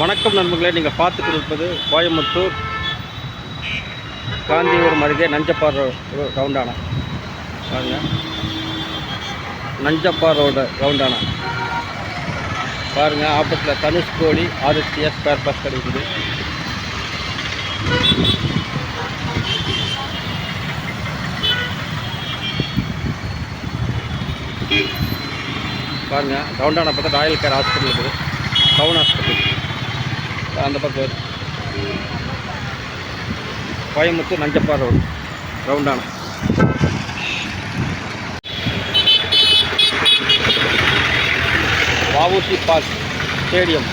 வணக்கம் நண்பர்களே நீங்கள் பார்த்துட்டு இருப்பது கோயம்புத்தூர் காந்திபுரம் அருகே நஞ்சப்பார் ரவுண்டானா. பாருங்க. நஞ்சப்பார் ரோடு ரவுண்டானா. பாருங்க ஆப்பத்தில் தனுஷ் கோழி ஆதித்யா ஸ்பேர் பாஸ் கிடைக்குது. பாருங்க ரவுண்டானா பார்த்தா ராயல் கேர் ஹாஸ்பிட்டல் இருக்குது. டவுன் ஹாஸ்பிட்டல் அந்த பக்கம் வருது. Coimbatore Nanjappar road ரவுண்டானா VOC park stadium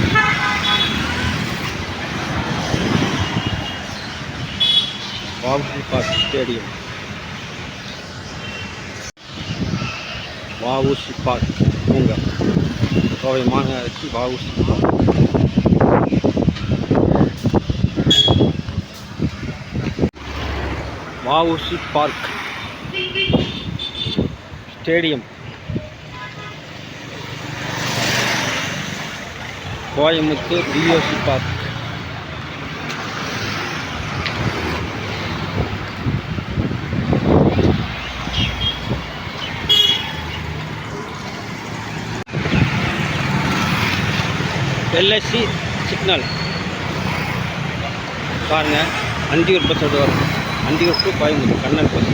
VOC park stadium VOC park பூங்கா கோவை மாநகராட்சி VOC park மாவுசி park. Stadium. Coimbatore VOC park. LIC signal. பாருங்கள் அந்தியூர் பஸ் அது வரும் Anthiyur to Coimbatore Kannan bus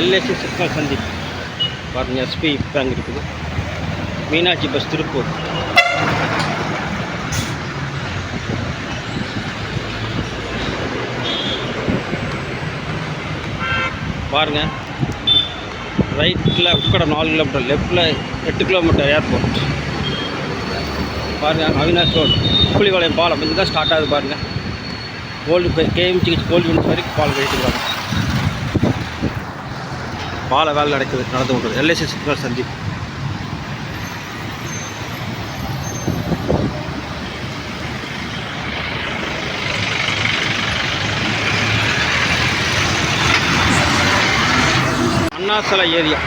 LIC signal சந்தி. பாருங்கள் எஸ்பி பேங்க் இருக்குது. மீனாட்சி பஸ் திருப்பூர். பாருங்கள் ரைட்டில் உட்கட நாலு கிலோமீட்டர் லெஃப்டில் எட்டு கிலோமீட்டர் ஏர்போர்ட் பாருங்க அவினாஷ் ரோடு. புலிவாளையம் பாலம். இங்கே தான் ஸ்டார்ட் ஆகுது பாருங்க. கோல்டு கேஎம்சி கோல்டு யூனிட் வரைக்கும் பாலம் கழிட்டுருக்காங்க பால வேலை நடக்குது நடந்து கொண்டு எல்ஐசி சிக்னல் சந்தி. அண்ணாசலை ஏரியா.